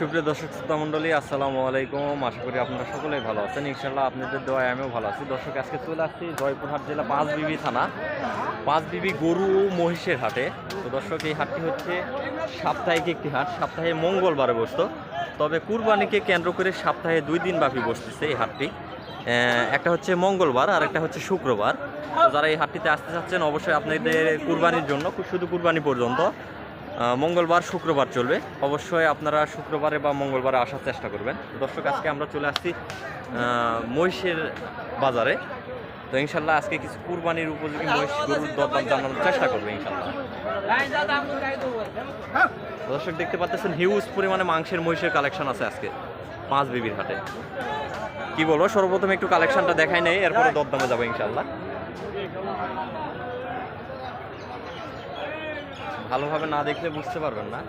সুপ্রিয় দর্শক শ্রোতা মণ্ডলী, আসসালামু আলাইকুম। আশা করি আপনারা সকলেই ভালো আছেন। ইনশাল্লাহ আপনাদের দোয়ায় আমিও ভালো আছি। দর্শক, আজকে চলে আসছি জয়পুরহাট জেলা পাঁচ বিবি থানা, পাঁচ বিবি গরু মহিষের হাটে। তো দর্শক, এই হাটটি হচ্ছে সাপ্তাহিক একটি হাট। সপ্তাহে মঙ্গলবারে বসত। তবে কুরবানিকে কেন্দ্র করে সপ্তাহে দুই দিন ব্যাপী বসতেছে এই হাটটি। একটা হচ্ছে মঙ্গলবার, আর একটা হচ্ছে শুক্রবার। যারা এই হাটটিতে আসতে চাচ্ছেন, অবশ্যই আপনাদের কুরবানির জন্য, শুধু কুরবানি পর্যন্ত। মঙ্গলবার শুক্রবার চলবে। অবশ্যই আপনারা শুক্রবারে বা মঙ্গলবারে আসার চেষ্টা করবেন। দর্শক, আজকে আমরা চলে আসছি মহিষের বাজারে। তো ইনশাল্লাহ আজকে কিছু কুরবানির উপযোগী মহিষ গরুর দরদাম জানানোর চেষ্টা করবে ইনশাল্লাহ দর্শক, দেখতে পাচ্ছেন হিউজ পরিমাণে মাংসের মহিষের কালেকশন আছে আজকে পাঁচ বিবির হাটে। কি বলব, সর্বপ্রথম একটু কালেকশনটা দেখাই নেই, এরপরে দরদামে যাব ইনশাল্লাহ ভালোভাবে না দেখলে বুঝতে পারবেন না।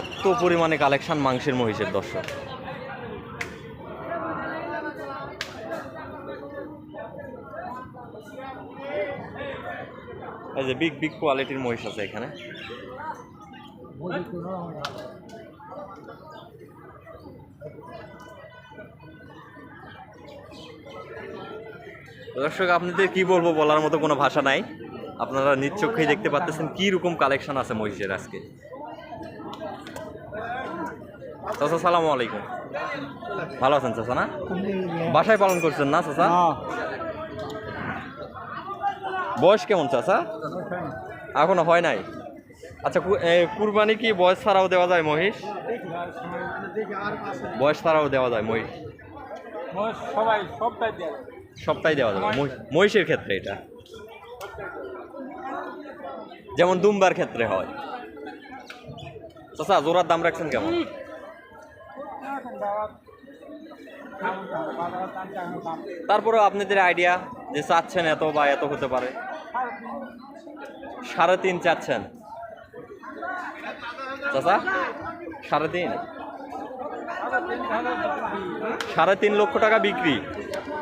এত পরিমাণে কালেকশন মাংসের মহিষের দর্শক। এই যে বিগ বিগ কোয়ালিটির মহিষ আছে এখানে। দর্শক আপনাদের কি বলব বলার মতো কোনো ভাষা নাই। আপনারা নিজ দেখতে পাচ্ছেন কি রকম কালেকশন আছে মহিষের আজকে। চাচা সালাম আলাইকুম। ভালো আছেন চাচা না? বাসায় পালন করছেন না চাচা? বয়স কেমন চাচা? এখনও হয় নাই? আচ্ছা কুরবানি কি বয়স ছাড়াও দেওয়া যায় মহিষ? বয়স ছাড়াও দেওয়া যায় মহিষ? সবাই সবটাই দেয় সবটাই দেওয়া যাবে। মহি- মহিষের ক্ষেত্রে এটা। যেমন দুম্বার ক্ষেত্রে হয়। চাচা, জোড়ার দাম রাখছেন কেমন? তারপরেও আপনাদের আইডিয়া যে চাচ্ছেন এত বা এত হতে পারে। সাড়ে তিন চাচ্ছেন। চাচা, সাড়ে তিন। সাড়ে তিন লক্ষ টাকা বিক্রি।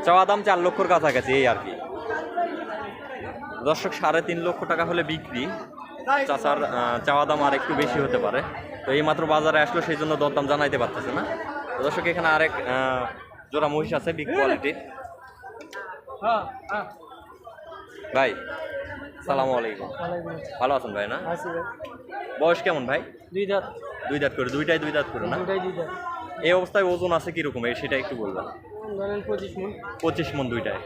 চাওয়া দাম চার লক্ষর কাছাকাছি এই আর কি। দর্শক সাড়ে তিন লক্ষ টাকা হলে বিক্রি। চাচার চাওয়া দাম আর একটু বেশি হতে পারে। তো এই মাত্র বাজারে আসলো সেই জন্য দরদাম জানাইতে পারতেছে না। দর্শক এখানে আরেক জোড়া মহিষ আছে বিগ কোয়ালিটির হ্যাঁ ভাই সালামু আলাইকুম। ভালো আছেন ভাই না? বয়স কেমন ভাই? দুই দাঁত। দুই দাঁত করে দুইটাই দুই দাঁত করে না? এই অবস্থায় ওজন আছে কীরকম? এই সেটা একটু বলবেন। ধরেন পঁচিশ মন। পঁচিশ মন দুইটায়?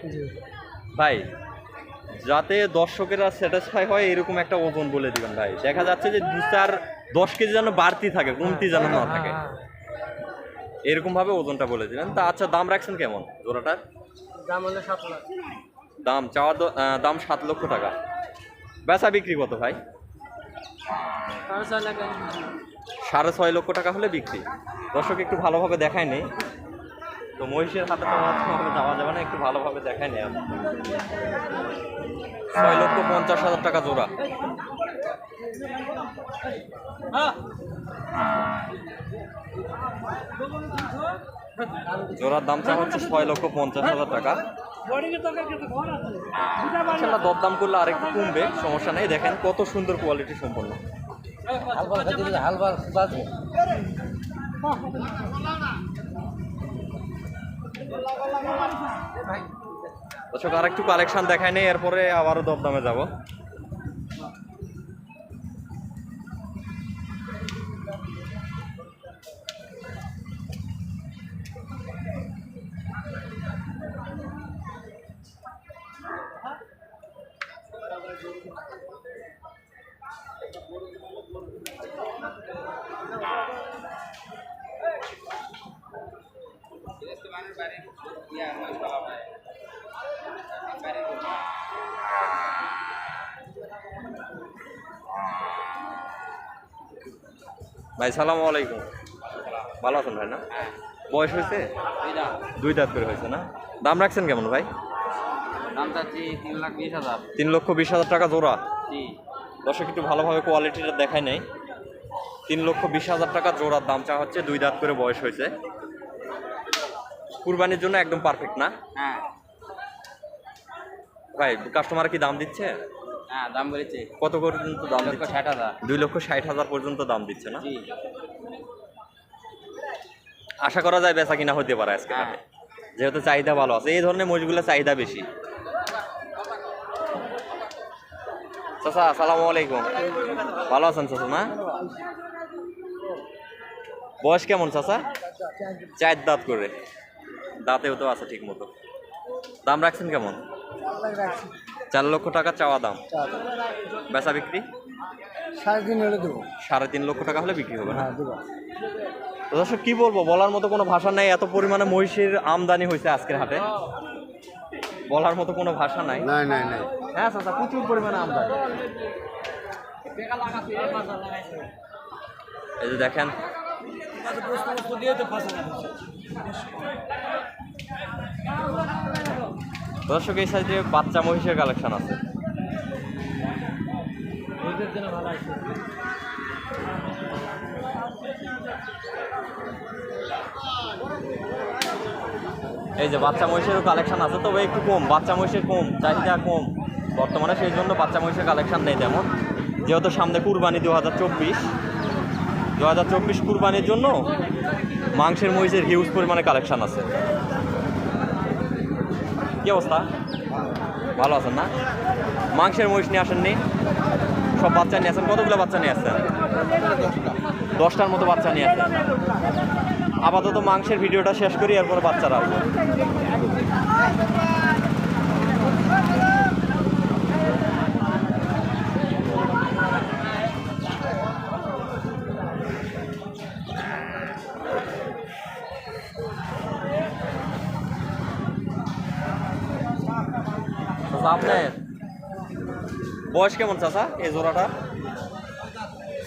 ভাই যাতে দর্শকেরা স্যাটিসফাই হয় এরকম একটা ওজন বলে দিবেন ভাই। দেখা যাচ্ছে যে দু চার দশ কেজি যেন বাড়তি থাকে কমতি যেন না থাকে। এরকম ভাবে ওজনটা বলে দিলেন। তা আচ্ছা দাম রাখছেন কেমন জোড়াটার? দাম হলো সাত লাখ। দাম চাওয়া দাম সাত লক্ষ টাকা। বেচা বিক্রি কত ভাই? সাড়ে ছয় সাড়ে ছয় লক্ষ টাকা হলে বিক্রি। দর্শক একটু ভালোভাবে দেখায় নেই তো মহিষের হাতে তো ভাবে যাওয়া যাবে না একটু ভালোভাবে দেখায় নেই ছয় লক্ষ পঞ্চাশ হাজার টাকা জোড়া। হ্যাঁ। জোড়ার দাম চা হচ্ছে ছয় লক্ষ পঞ্চাশ হাজার টাকা। ইনশাল্লাহ দরদাম করলে আরেকটু কমবে সমস্যা নেই। দেখেন কত সুন্দর কোয়ালিটি সম্পন্ন। হালবার বাজবে দর্শক আর একটু কালেকশন দেখায় নেই এরপরে আবারও দরদামে যাব। ভাই সালামু আলাইকুম। ভালো আছেন ভাই না? বয়স হয়েছে? দুই দাঁত করে হয়েছে না? দাম রাখছেন কেমন ভাই? দাম চাচ্ছি তিন লাখ বিশ হাজার। তিন লক্ষ বিশ হাজার টাকা জোড়া? দর্শক একটু ভালোভাবে কোয়ালিটিটা দেখায় নেই। তিন লক্ষ বিশ হাজার টাকা জোড়ার দাম চা হচ্ছে দুই দাঁত করে বয়স হয়েছে। কুরবানির জন্য একদম পারফেক্ট না? হ্যাঁ। ভাই কাস্টমার কি দাম দিচ্ছে? হ্যাঁ দাম বলেছে কত পর্যন্ত দাম লক্ষ ষাট হাজার। দুই লক্ষ ষাট হাজার পর্যন্ত দাম দিচ্ছে না? আশা করা যায় বেচা কিনা হতে পারে আজকে হ্যাঁ। যেহেতু চাহিদা ভালো আছে এই ধরনের মহিষগুলো চাহিদা বেশি। চাচা আসসালামু আলাইকুম। ভালো আছেন চাচা না? বয়স কেমন চাচা? চার দাঁত করে। দাঁতেও তো আছে ঠিক মতো দাম রাখছেন কেমন? চার লক্ষ টাকা চাওয়া দাম। বেচা বিক্রি? সাড়ে তিন হলে দেবো। সাড়ে তিন লক্ষ টাকা হলে বিক্রি হবে না? হ্যাঁ দর্শক কি বলব? বলার মতো কোনো ভাষা নাই। এত পরিমাণে মহিষের আমদানি হয়েছে আজকের হাটে। বলার মতো কোনো ভাষা নাই। হ্যাঁ চাচা প্রচুর পরিমাণে আমদানি। এই যে দেখেন। দর্শক এই সাইডে বাচ্চা মহিষের কালেকশন আছে। এই যে বাচ্চা মহিষেরও কালেকশন আছে তবে একটু কম বাচ্চা মহিষের কম চাহিদা কম। বর্তমানে সেই জন্য বাচ্চা মহিষের কালেকশন নেই তেমন। যেহেতু সামনে কুরবানি দু হাজার চব্বিশ। দু হাজার চব্বিশ কুরবানির জন্য মাংসের মহিষের হিউজ পরিমাণে কালেকশন আছে। অবস্থা? ভালো আছেন না? মাংসের মহিষ নিয়ে আসেননি? সব বাচ্চা নিয়ে আসেন? কতগুলো বাচ্চা নিয়ে আসছেন? দশটার মতো বাচ্চা নিয়ে আসেন আপাতত মাংসের ভিডিওটা শেষ করি, এরপরে বাচ্চারা আসবে। আপনার? বয়স কেমন চাচা এই জোড়াটা?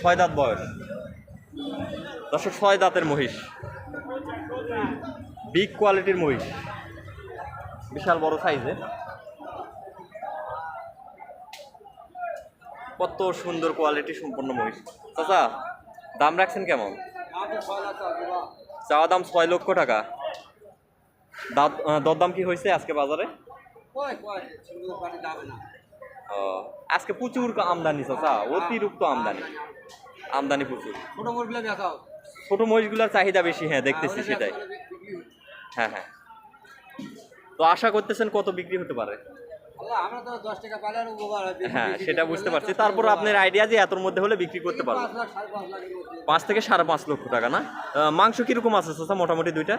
ছয় দাঁত বয়স। দর্শক ছয় দাঁতের মহিষ। বিগ কোয়ালিটির মহিষ। বিশাল বড় সাইজের কত সুন্দর কোয়ালিটি সম্পন্ন মহিষ। চাচা দাম রাখছেন কেমন? চাওয়া দাম ছয় লক্ষ টাকা। দাঁত আহ, দরদাম কি হয়েছে আজকে বাজারে? ও, আজকে প্রচুর আমদানি চাচা অতিরিক্ত আমদানি। আমদানি প্রচুর। ছোট মহিষগুলোর চাহিদা বেশি হ্যাঁ দেখতেছি সেটাই। হ্যাঁ। হ্যাঁ তো আশা করতেছেন কত বিক্রি হতে পারে? হয় হ্যাঁ সেটা বুঝতে পারছি। তারপর আপনার আইডিয়া যে এতর মধ্যে হলে বিক্রি করতে পারব পাঁচ থেকে সাড়ে পাঁচ লক্ষ টাকা না? মাংস কীরকম আছে মোটামুটি দুইটা?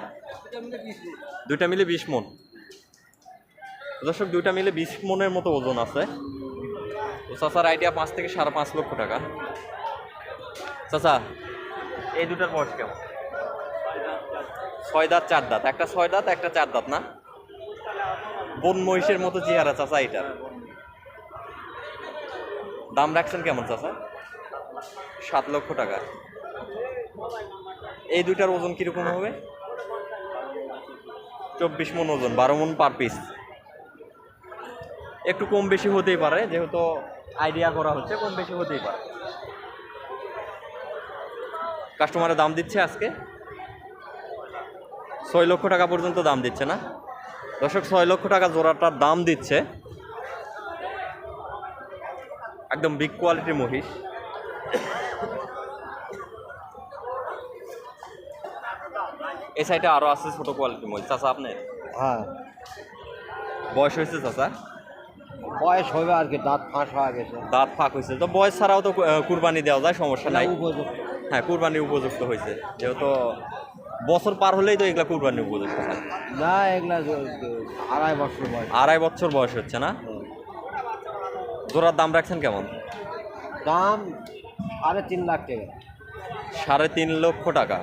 দুইটা মিলে বিশ মন। দর্শক, দুইটা মিলে বিশ মনের মতো ওজন আছে। তো চাচার আইডিয়া পাঁচ থেকে সাড়ে পাঁচ লক্ষ টাকা। চাচা, এই দুটার বয়স কেমন? ছয় দাঁত, চার দাঁত। একটা ছয় দাঁত, একটা চার দাঁত, না? বন মহিষের মতো চেহারা চাচা এটা দাম রাখছেন কেমন চাচা? সাত লক্ষ টাকা। এই দুইটার ওজন কীরকম হবে? চব্বিশ মন ওজন, বারো মন পার পিস একটু কম বেশি হতেই পারে যেহেতু আইডিয়া করা হচ্ছে কম বেশি হতেই পারে। কাস্টমারের দাম দিচ্ছে আজকে। ছয় লক্ষ টাকা পর্যন্ত দাম দিচ্ছে না। দর্শক ছয় লক্ষ টাকা জোড়াটার দাম দিচ্ছে। একদম বিগ কোয়ালিটির মহিষ। এই সাইডে আরও আছে ছোটো কোয়ালিটির মহিষ। চাচা আপনি? হ্যাঁ। বয়স হয়েছে চাচা? বয়স হবে আর কি দাঁত ফাঁস হয়ে গেছে। দাঁত ফাঁক হয়েছে তো বয়স ছাড়াও তো কুরবানি দেওয়া যায় সমস্যা নাই। উপযুক্ত। হ্যাঁ কুরবানি উপযুক্ত হয়েছে যেহেতু বছর পার হলেই তো এগুলা কুরবানি উপযুক্ত হয়। না এগুলা আড়াই বছর বয়স। আড়াই বছর বয়স হচ্ছে না? জোড়ার দাম রাখছেন কেমন? দাম সাড়ে তিন লাখ টাকা। সাড়ে তিন লক্ষ টাকা।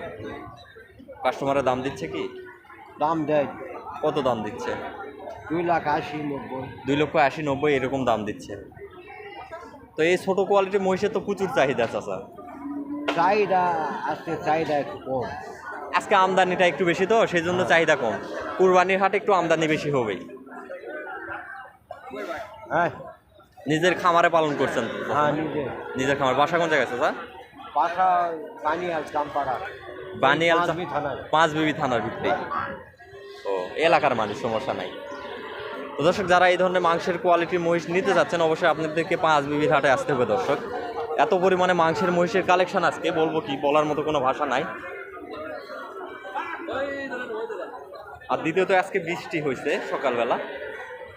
কাস্টমারের দাম দিচ্ছে কি? দাম দেয়। কত দাম দিচ্ছে? দুই লাখ আশি নব্বই। দুই লক্ষ আশি নব্বই এরকম দাম দিচ্ছে। তো এই ছোট কোয়ালিটির মহিষের তো প্রচুর চাহিদা চাচা। চাহিদা আজকে চাহিদা একটু কম। আজকে আমদানিটা একটু বেশি তো সেই জন্য চাহিদা কম। কুরবানির হাটে একটু আমদানি বেশি হবেই। হ্যাঁ। নিজের খামারে পালন করছেন হ্যাঁ নিজে। নিজের খামার। বাসা কোন জায়গায় চাচা? বাসা আর চাম্পাড়া বানিয়াল পাঁচ বিবি থানার ভিতরে ও এলাকার মানুষ সমস্যা নাই। তো দর্শক, যারা এই ধরনের মাংসের কোয়ালিটির মহিষ নিতে যাচ্ছেন, অবশ্যই আপনাদেরকে পাঁচ বিবির হাটে আসতে হবে দর্শক। এত পরিমাণে মাংসের মহিষের কালেকশন আজকে, বলব কি, বলার মতো কোনো ভাষা নাই। আর দ্বিতীয়ত, আজকে বৃষ্টি হয়েছে সকালবেলা।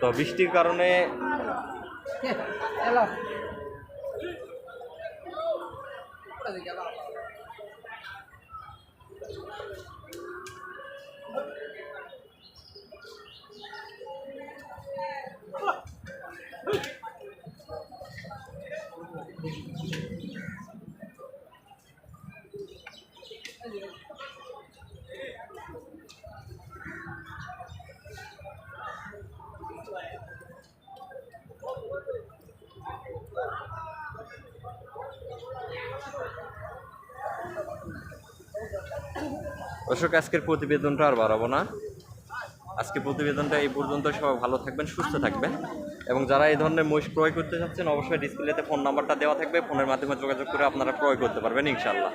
তো বৃষ্টির কারণে দর্শক, আজকের প্রতিবেদনটা আর বাড়াবো না। আজকে প্রতিবেদনটা এই পর্যন্ত। সবাই ভালো থাকবেন, সুস্থ থাকবেন। এবং যারা এই ধরনের মহিষ ক্রয় করতে চাচ্ছেন, অবশ্যই ডিসপ্লেতে ফোন নাম্বারটা দেওয়া থাকবে। ফোনের মাধ্যমে যোগাযোগ করে আপনারা ক্রয় করতে পারবেন ইনশাল্লাহ